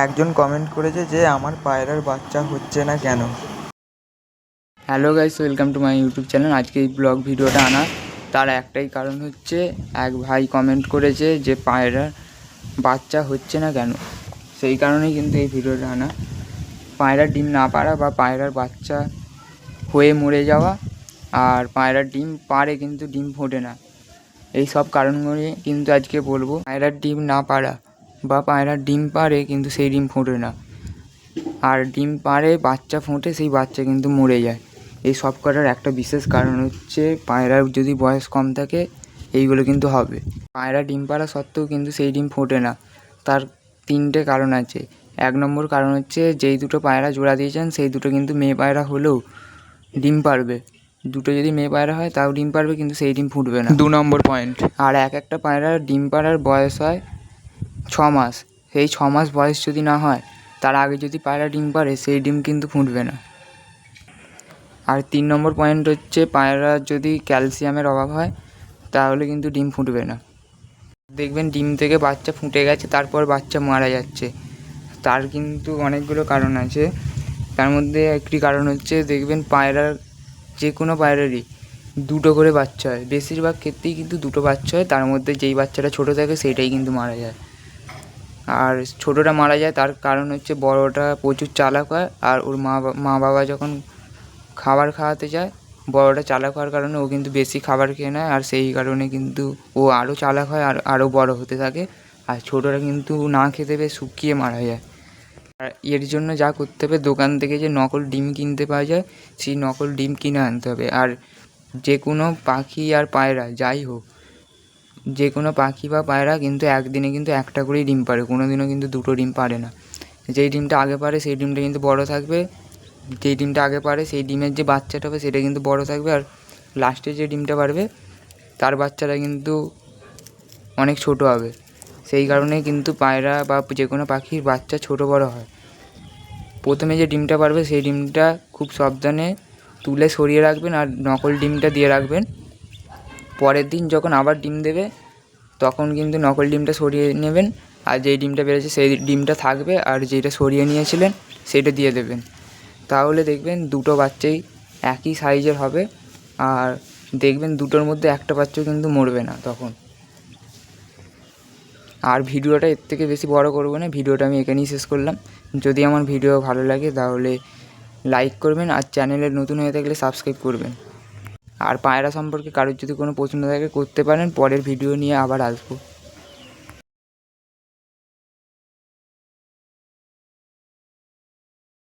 একজন কমেন্ট করেছে যে, আমার পায়রার বাচ্চা হচ্ছে না কেন? Hello guys welcome to my YouTube channel আজকে এই ব্লগ ভিডিওটা আনা তার একটাই কারণ হচ্ছে, এক ভাই কমেন্ট করেছে যে পায়রার বাচ্চা হচ্ছে না কেন? সেই কারণেই কিন্তু এই ভিডিওটা আনা। পায়রার ডিম না পারা বা পায়রার বাচ্চা হয়ে মরে যাওয়া, আর পায়রার ডিম পারে কিন্তু ডিম ফোটে না। এই সব কারণগুলি কিন্তু আজকে বলব পায়রার ডিম না পারা বা পায়রা ডিম পারে কিন্তু সেই ডিম ফোটে না। আর ডিম পাড়ে বাচ্চা ফোটে সেই বাচ্চা কিন্তু মরে যায়। এই সব কটার একটা বিশেষ কারণ হচ্ছে পায়রার যদি বয়স কম থাকে এইগুলো কিন্তু হবে। পায়রা ডিম পাড়া সত্ত্বেও কিন্তু সেই ডিম ফোটে না। তার তিনটে কারণ আছে। এক নম্বর কারণ হচ্ছে যেই দুটো পায়রা জোড়া দিয়েছেন সেই দুটো কিন্তু মেয়ে পায়রা হলেও ডিম পারবে দুটো যদি মেয়ে পায়রা হয় তাও ডিম পারবে কিন্তু সেই ডিম ফুটবে না। দু নম্বর পয়েন্ট আর এক একটা পায়রার ডিম পাড়ার বয়স হয় ছ মাস সেই ছ মাস বয়স যদি না হয়, তার আগে যদি পায়রা ডিম পারে, সেই ডিম কিন্তু ফুটবে না। আর তিন নম্বর পয়েন্ট হচ্ছে পায়রার যদি ক্যালসিয়ামের অভাব হয়, তাহলে কিন্তু ডিম ফুটবে না। দেখবেন ডিম থেকে বাচ্চা ফুটে গেছে, তারপর বাচ্চা মারা যাচ্ছে। তার কিন্তু অনেকগুলো কারণ আছে। তার মধ্যে একটি কারণ হচ্ছে, দেখবেন পায়রার যে কোনো পায়রারই দুটো করে বাচ্চা হয়। বেশিরভাগ ক্ষেত্রেই কিন্তু দুটো বাচ্চা হয়, তার মধ্যে যেই বাচ্চাটা ছোটো থাকে, সেইটাই কিন্তু মারা যায়। আর ছোটোটা মারা যায়, তার কারণ হচ্ছে বড়োটা প্রচুর চালাক হয়, আর ওর মা মা বাবা যখন খাবার খাওয়াতে যায় বড়োটা চালাক হওয়ার কারণে ও কিন্তু বেশি খাবার খেয়ে নেয়, আর সেই কারণে কিন্তু ও আরও চালাক হয়, আর আরও বড় হতে থাকে, আর ছোটোটা কিন্তু না খেতে পেয়ে শুকিয়ে মারা যায়। আর এর জন্য যা করতে হবে, দোকান থেকে যে নকল ডিম কিনতে পাওয়া যায়, সেই নকল ডিম কিনে আনতে হবে, আর যে কোনো পাখি আর পায়রা, যাই হোক যে কোনো পাখি বা পায়রা কিন্তু একদিনে কিন্তু একটা করেই ডিম পারে কোনো দিনও কিন্তু দুটো ডিম পারে না। যেই ডিমটা আগে পারে সেই ডিমটা কিন্তু বড় থাকবে। যেই ডিমটা আগে পারে সেই ডিমের যে বাচ্চাটা হবে, সেটা কিন্তু বড় থাকবে আর লাস্টে যে ডিমটা পারবে তার বাচ্চাটা কিন্তু অনেক ছোট হবে। সেই কারণে কিন্তু পায়রা বা যে কোনো পাখির বাচ্চা ছোট বড় হয়। প্রথমে যে ডিমটা পারবে সেই ডিমটা খুব সাবধানে তুলে সরিয়ে রাখবেন আর নকল ডিমটা দিয়ে রাখবেন। পরের দিন যখন আবার ডিম দেবে, তখন কিন্তু নকল ডিমটা সরিয়ে নেবেন। আর যেই ডিমটা বেড়েছে, সেই ডিমটা থাকবে। আর যেটা সরিয়ে নিয়েছিলেন, সেটা দিয়ে দেবেন। তাহলে দেখবেন দুটো বাচ্চাই একই সাইজের হবে। আর দেখবেন দুটোর মধ্যে একটা বাচ্চাও কিন্তু মরবে না তখন। আর ভিডিওটা এর থেকে বেশি বড় করব না, ভিডিওটা আমি এখানেই শেষ করলাম। যদি আমার ভিডিও ভালো লাগে, তাহলে লাইক করবেন। আর চ্যানেলে নতুন হয়ে থাকলে সাবস্ক্রাইব করবেন। আর পায়রা সম্পর্কে কারোর যদি কোনো প্রশ্ন থাকে করতে পারেন, পরের ভিডিও নিয়ে আবার আসব।